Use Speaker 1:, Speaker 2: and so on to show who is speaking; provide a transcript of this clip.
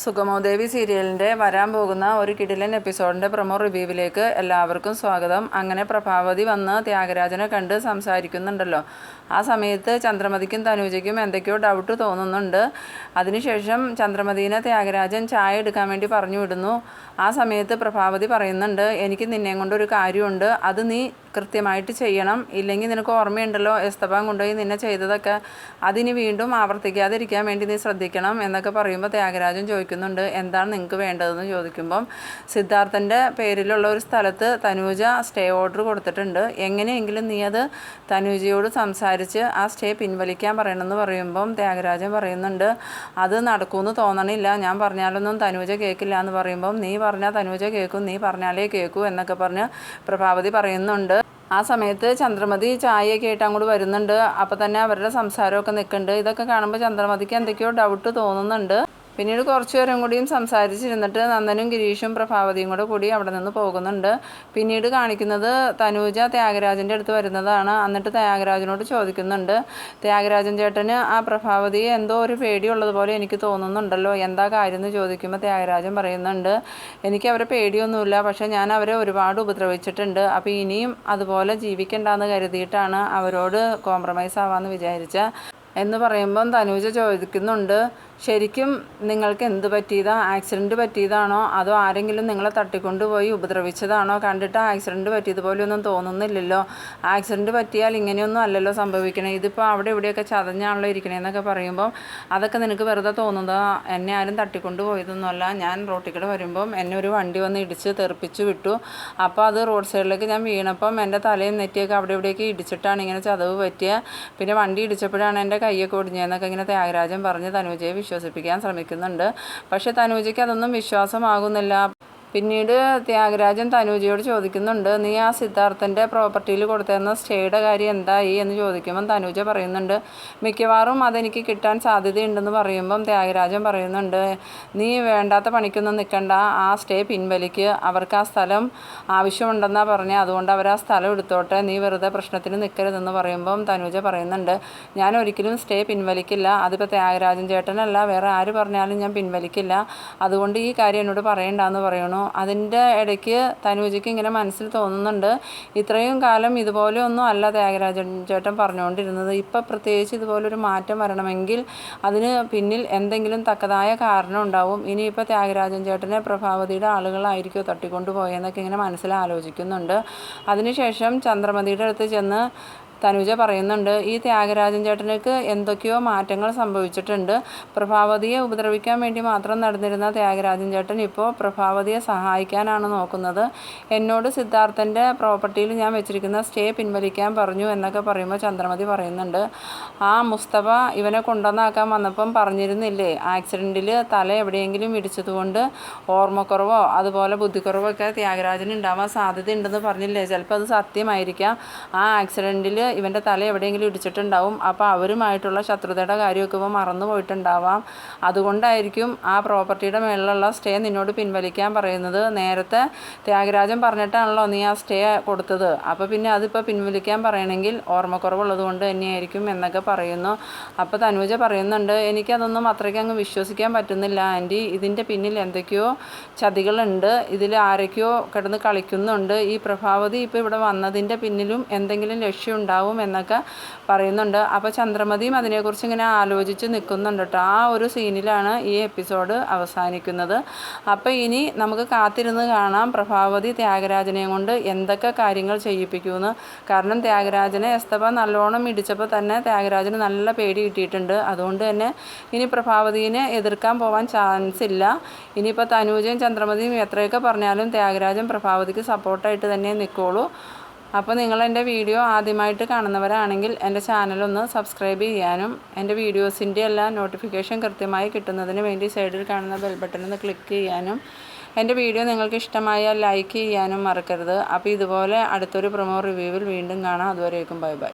Speaker 1: സുഗമോദേവി സീരിയലിന്റെ വരാൻ പോകുന്ന ഒരു കിടിലൻ എപ്പിസോഡിന്റെ പ്രൊമോ റിവ്യൂവിലേക്ക് എല്ലാവർക്കും സ്വാഗതം. അങ്ങനെ പ്രഭാവതി വന്ന് ത്യാഗരാജനെ കണ്ട് സംസാരിക്കുന്നുണ്ടല്ലോ. ആ സമയത്ത് ചന്ദ്രമതിക്കും തനൂജയ്ക്കും എന്തൊക്കെയോ ഡൗട്ട് തോന്നുന്നുണ്ട്. അതിനുശേഷം ചന്ദ്രമതിനെ ത്യാഗരാജൻ ചായ എടുക്കാൻ വേണ്ടി പറഞ്ഞു വിടുന്നു. ആ സമയത്ത് പ്രഭാവതി പറയുന്നുണ്ട് എനിക്ക് നിന്നെയും കൊണ്ടൊരു കാര്യമുണ്ട്. അത് നീ കൃത്യമായിട്ട് ചെയ്യണം. ഇല്ലെങ്കിൽ നിനക്ക് ഓർമ്മയുണ്ടല്ലോ എസ്തപാൻ കൊണ്ടുപോയി നിന്നെ ചെയ്തതൊക്കെ അതിന് വീണ്ടും ആവർത്തിക്കാതിരിക്കാൻ വേണ്ടി നീ ശ്രദ്ധിക്കണം എന്നൊക്കെ പറയുമ്പോൾ ത്യാഗരാജൻ ചോദിക്കുന്നുണ്ട് എന്താണ് നിങ്ങൾക്ക് വേണ്ടതെന്ന് ചോദിക്കുമ്പം സിദ്ധാർത്ഥന്റെ പേരിലുള്ള ഒരു സ്ഥലത്ത് തനൂജ സ്റ്റേ ഓർഡർ കൊടുത്തിട്ടുണ്ട്. എങ്ങനെയെങ്കിലും നീ അത് തനൂജയോട് സംസാരിച്ച് ആ സ്റ്റേ പിൻവലിക്കാൻ പറയണമെന്ന് പറയുമ്പം ത്യാഗരാജൻ പറയുന്നുണ്ട് അത് നടക്കുമെന്ന് തോന്നണില്ല. ഞാൻ പറഞ്ഞാലൊന്നും തനൂജ കേൾക്കില്ല എന്ന് പറയുമ്പം നീ പറഞ്ഞാൽ തനൂജ കേൾക്കും നീ പറഞ്ഞാലേ കേൾക്കൂ എന്നൊക്കെ പറഞ്ഞ് പ്രഭാവതി പറയുന്നുണ്ട്. ആ സമയത്ത് ചന്ദ്രമതി ചായയൊക്കെ ആയിട്ട് അങ്ങോട്ട് വരുന്നുണ്ട്. അപ്പോൾ തന്നെ അവരുടെ സംസാരമൊക്കെ നിൽക്കുന്നുണ്ട്. ഇതൊക്കെ കാണുമ്പോൾ ചന്ദ്രമതിക്ക് എന്തൊക്കെയോ ഡൗട്ട് തോന്നുന്നുണ്ട്. പിന്നീട് കുറച്ചു നേരം കൂടിയും സംസാരിച്ചിരുന്നിട്ട് നന്ദനും ഗിരീഷും പ്രഭാവതിയും കൂടെ കൂടി അവിടെ നിന്ന് പോകുന്നുണ്ട്. പിന്നീട് കാണിക്കുന്നത് തനൂജ ത്യാഗരാജന്റെ അടുത്ത് വരുന്നതാണ്. എന്നിട്ട് ത്യാഗരാജനോട് ചോദിക്കുന്നുണ്ട് ത്യാഗരാജൻ ചേട്ടന് ആ പ്രഭാവതിയെ എന്തോ ഒരു പേടിയുള്ളതുപോലെ എനിക്ക് തോന്നുന്നുണ്ടല്ലോ. എന്താ കാര്യം? എന്ന് ചോദിക്കുമ്പോൾ ത്യാഗരാജൻ പറയുന്നുണ്ട് എനിക്ക് അവരെ പേടിയൊന്നുമില്ല. പക്ഷേ ഞാൻ അവരെ ഒരുപാട് ഉപദ്രവിച്ചിട്ടുണ്ട്. അപ്പോൾ ഇനിയും അതുപോലെ ജീവിക്കണ്ടെന്ന് കരുതിയിട്ടാണ് അവരോട് കോംപ്രമൈസ് ആവാമെന്ന് വിചാരിച്ച. എന്ന് പറയുമ്പം തനൂജ ചോദിക്കുന്നുണ്ട് ശരിക്കും നിങ്ങൾക്ക് എന്ത് പറ്റിയതാ? ആക്സിഡന്റ് പറ്റിയതാണോ? അതോ ആരെങ്കിലും നിങ്ങളെ തട്ടിക്കൊണ്ടുപോയി ഉപദ്രവിച്ചതാണോ? കണ്ടിട്ട് ആക്സിഡന്റ് പറ്റിയതുപോലെയൊന്നും തോന്നുന്നില്ലല്ലോ. ആക്സിഡന്റ് പറ്റിയാൽ ഇങ്ങനെയൊന്നും അല്ലല്ലോ സംഭവിക്കണേ. ഇതിപ്പോൾ അവിടെ ഇവിടെയൊക്കെ ചതഞ്ഞാണല്ലോ ഇരിക്കണേന്നൊക്കെ പറയുമ്പോൾ അതൊക്കെ നിനക്ക് വെറുതെ തോന്നുന്നത്? എന്നെ ആരും തട്ടിക്കൊണ്ട് പോയതൊന്നുമല്ല ഞാൻ റോട്ടിൽ വരുമ്പം എന്നെ ഒരു വണ്ടി വന്ന് ഇടിച്ച് തെറിപ്പിച്ച് വിട്ടു. അപ്പോൾ അത് റോഡ് സൈഡിലേക്ക് ഞാൻ വീണപ്പം എന്റെ തലയും നെറ്റിയൊക്കെ അവിടെ ഇവിടെയൊക്കെ ഇടിച്ചിട്ടാണ് ഇങ്ങനെ ചതവ് പറ്റിയ. പിന്നെ വണ്ടി ഇടിച്ചപ്പോഴാണ് എന്റെ കൈയൊക്കെ ഒടിഞ്ഞതെന്നൊക്കെ ഇങ്ങനെ ത്യാഗരാജൻ പറഞ്ഞ് തനുജയെ വിശ്വസിപ്പിക്കാൻ ശ്രമിക്കുന്നുണ്ട്. പക്ഷേ തനൂജയ്ക്ക് അതൊന്നും വിശ്വാസമാകുന്നില്ല. പിന്നീട് ത്യാഗരാജൻ തനൂജയോട് ചോദിക്കുന്നുണ്ട് നീ ആ സിദ്ധാർത്ഥന്റെ പ്രോപ്പർട്ടിയിൽ കൊടുത്തിരുന്ന സ്റ്റേയുടെ കാര്യം എന്തായി? എന്ന് ചോദിക്കുമ്പം തനൂജ പറയുന്നുണ്ട് മിക്കവാറും അതെനിക്ക് കിട്ടാൻ സാധ്യതയുണ്ടെന്ന് പറയുമ്പം ത്യാഗരാജൻ പറയുന്നുണ്ട് നീ വേണ്ടാത്ത പണിക്കൊന്നും നിൽക്കണ്ട ആ സ്റ്റേ പിൻവലിക്ക്. അവർക്ക് ആ സ്ഥലം ആവശ്യമുണ്ടെന്നാണ് പറഞ്ഞത് അതുകൊണ്ട് അവർ ആ സ്ഥലം എടുത്തോട്ടെ നീ വെറുതെ പ്രശ്നത്തിന് നിൽക്കരുതെന്ന് പറയുമ്പം തനൂജ പറയുന്നുണ്ട് ഞാൻ ഒരിക്കലും സ്റ്റേ പിൻവലിക്കില്ല. അതിപ്പോൾ ത്യാഗരാജൻ ചേട്ടനല്ല വേറെ ആര് പറഞ്ഞാലും ഞാൻ പിൻവലിക്കില്ല. അതുകൊണ്ട് ഈ കാര്യം എന്നോട് പറയണ്ടെന്ന് പറയണു. അതിന്റെ ഇടയ്ക്ക് തനൂജയ്ക്ക് ഇങ്ങനെ മനസ്സിൽ തോന്നുന്നുണ്ട്. ഇത്രയും കാലം ഇതുപോലെ ഒന്നും അല്ല ത്യാഗരാജൻ ചേട്ടൻ പറഞ്ഞുകൊണ്ടിരുന്നത്. ഇപ്പം പ്രത്യേകിച്ച് ഇതുപോലൊരു മാറ്റം വരണമെങ്കിൽ അതിന് പിന്നിൽ എന്തെങ്കിലും തക്കതായ കാരണം ഉണ്ടാവും. ഇനിയിപ്പോൾ ത്യാഗരാജൻ ചേട്ടനെ പ്രഭാവതിയുടെ ആളുകളായിരിക്കുമോ തട്ടിക്കൊണ്ടുപോയെന്നൊക്കെ ഇങ്ങനെ മനസ്സിലാലോചിക്കുന്നുണ്ട് അതിനുശേഷം ചന്ദ്രമതിയുടെ അടുത്ത് ചെന്ന് തനുജ പറയുന്നുണ്ട് ഈ ത്യാഗരാജൻ ചേട്ടനക്ക് എന്തൊക്കെയോ മാറ്റങ്ങൾ സംഭവിച്ചിട്ടുണ്ട്. പ്രഭാവതിയെ ഉപദ്രവിക്കാൻ വേണ്ടി മാത്രം നടന്നിരുന്ന ത്യാഗരാജൻ ചേട്ടൻ ഇപ്പോൾ പ്രഭാവതിയെ സഹായിക്കാനാണ് നോക്കുന്നത്. എന്നോട് സിദ്ധാർത്ഥന്റെ പ്രോപ്പർട്ടിയിൽ ഞാൻ വെച്ചിരിക്കുന്ന സ്റ്റേ പിൻവലിക്കാൻ പറഞ്ഞു എന്നൊക്കെ പറയുമ്പോൾ ചന്ദ്രമതി പറയുന്നുണ്ട്. ആ മുസ്തഫ ഇവനെ കൊണ്ടുവന്നാക്കാൻ വന്നപ്പം പറഞ്ഞിരുന്നില്ലേ ആക്സിഡന്റിൽ തല എവിടെയെങ്കിലും ഇടിച്ചതുകൊണ്ട് ഓർമ്മക്കുറവോ അതുപോലെ ബുദ്ധിക്കുറവോ ഒക്കെ ത്യാഗരാജന് ഉണ്ടാവാൻ സാധ്യതയുണ്ടെന്ന് പറഞ്ഞില്ലേ? ചിലപ്പോൾ അത് സത്യമായിരിക്കാം. ആ ആക്സിഡന്റിൽ ഇവന്റെ തല എവിടെയെങ്കിലും ഇടിച്ചിട്ടുണ്ടാവും. അപ്പോൾ അവരുമായിട്ടുള്ള ശത്രുതയുടെ കാര്യമൊക്കെ ഇപ്പോൾ മറന്നു പോയിട്ടുണ്ടാവാം. അതുകൊണ്ടായിരിക്കും ആ പ്രോപ്പർട്ടിയുടെ മേളിലുള്ള സ്റ്റേ നിന്നോട് പിൻവലിക്കാൻ പറയുന്നത്. നേരത്തെ ത്യാഗരാജൻ പറഞ്ഞിട്ടാണല്ലോ നീ ആ സ്റ്റേ കൊടുത്തത്. അപ്പോൾ പിന്നെ അതിപ്പോൾ പിൻവലിക്കാൻ പറയണമെങ്കിൽ ഓർമ്മക്കുറവുള്ളത് കൊണ്ട് തന്നെയായിരിക്കും എന്നൊക്കെ പറയുന്നു. അപ്പോൾ തനുജ പറയുന്നുണ്ട് എനിക്കതൊന്നും അത്രയ്ക്ക് അങ്ങ് വിശ്വസിക്കാൻ പറ്റുന്നില്ല. ആന്റി ഇതിന്റെ പിന്നിൽ എന്തൊക്കെയോ ചതികളുണ്ട്. ഇതിൽ ആരൊക്കെയോ കിടന്ന് കളിക്കുന്നുണ്ട്. ഈ പ്രഭാവതി ഇപ്പോൾ ഇവിടെ വന്നതിന്റെ പിന്നിലും എന്തെങ്കിലും ലക്ഷ്യം ഉണ്ടാവും എന്നൊക്കെ പറയുന്നുണ്ട്. അപ്പോൾ ചന്ദ്രമതിയും അതിനെക്കുറിച്ച് ഇങ്ങനെ ആലോചിച്ച് നിൽക്കുന്നുണ്ട് കേട്ടോ ആ ഒരു സീനിലാണ് ഈ എപ്പിസോഡ് അവസാനിക്കുന്നത്. അപ്പോൾ ഇനി നമുക്ക് കാത്തിരുന്ന് കാണാം പ്രഭാവതി ത്യാഗരാജനെയും കൊണ്ട് എന്തൊക്കെ കാര്യങ്ങൾ ചെയ്യിപ്പിക്കുമെന്ന് കാരണം ത്യാഗരാജനെ എസ്തപ നല്ലോണം ഇടിച്ചപ്പോൾ തന്നെ ത്യാഗരാജന് നല്ല പേടി കിട്ടിയിട്ടുണ്ട്. അതുകൊണ്ട് തന്നെ ഇനി പ്രഭാവതിനെ എതിർക്കാൻ പോകാൻ ചാൻസ് ഇല്ല. ഇനിയിപ്പോൾ തനൂജയും ചന്ദ്രമതിയും എത്രയൊക്കെ പറഞ്ഞാലും ത്യാഗരാജൻ പ്രഭാവതിക്ക് സപ്പോർട്ടായിട്ട് തന്നെ നിൽക്കുള്ളൂ അപ്പോൾ നിങ്ങൾ എന്റെ വീഡിയോ ആദ്യമായിട്ട് കാണുന്നവരാണെങ്കിൽ എന്റെ ചാനലൊന്ന് സബ്സ്ക്രൈബ് ചെയ്യാനും എന്റെ വീഡിയോസിന്റെ എല്ലാ നോട്ടിഫിക്കേഷൻ കൃത്യമായി കിട്ടുന്നതിന് വേണ്ടി സൈഡിൽ കാണുന്ന ബെൽ ബട്ടൺ ഒന്ന് ക്ലിക്ക് ചെയ്യാനും. എന്റെ വീഡിയോ നിങ്ങൾക്ക് ഇഷ്ടമായാൽ ലൈക്ക് ചെയ്യാനും മറക്കരുത്. അപ്പോൾ ഇതുപോലെ അടുത്തൊരു പ്രൊമോ റിവ്യൂവിൽ വീണ്ടും കാണാം. അതുവരേക്കും ബൈ ബൈ